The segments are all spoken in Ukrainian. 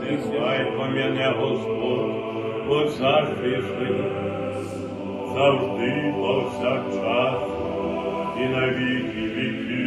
нехай пом'яне Господь, по царстві завжди, повсякчас, і на віки віки.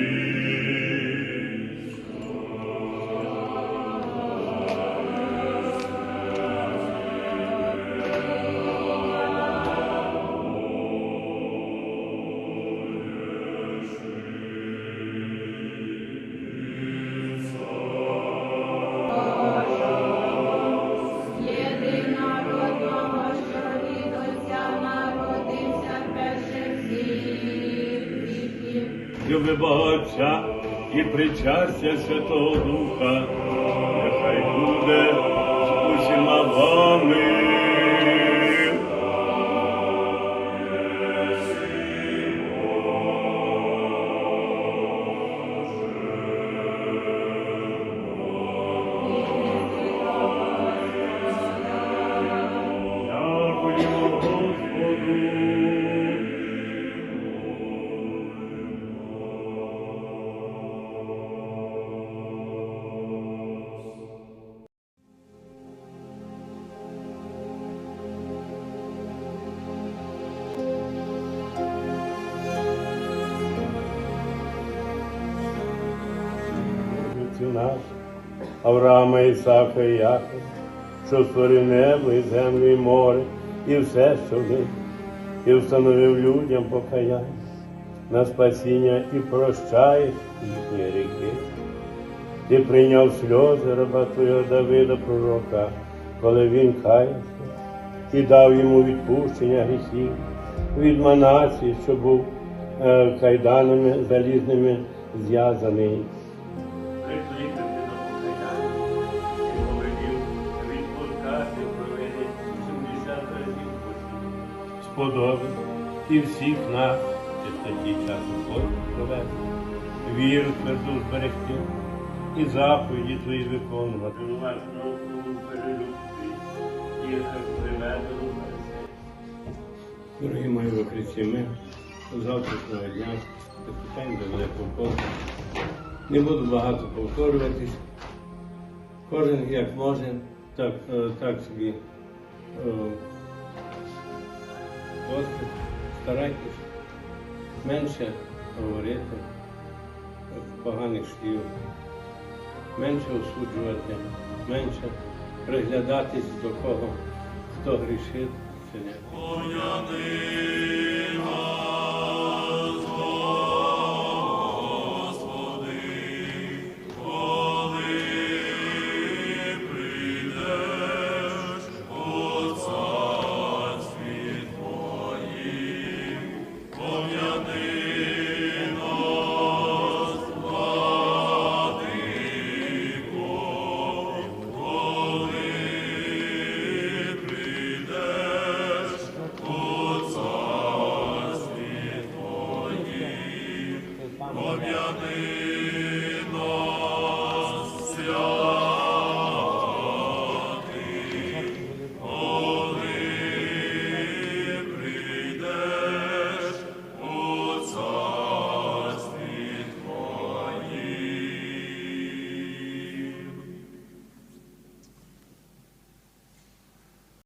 Віків. Люби Отця і причастя Святого Духа, нехай буде Отців наш, Авраама, Ісака і Якова, що створив небо і землю, і море, і все, що в них, і встановив людям покаяння на спасіння і прощаєш їхні гріхи. Ти прийняв сльози раба твого Давида пророка, коли він каявся, і дав йому відпущення гріхів від Манасії, що був е, кайданами залізними зв'язаний. Прикликати до покаяння і повелів відпускати провини 70 разів посів. Сподоби і всіх нас, чистоті часу Божу провести, віру тверду зберегти і заповіді твої виконувати. У вас науку перелюбти і приведено Дорогі мої во Христі, ми завтрашнього дня приступаємо до великого посту. Не буду багато повторюватись. Кожен як може, так, е, так собі е. Старайтесь менше говорити поганих слів, менше осуджувати, менше приглядатись до кого, хто грішить чи не.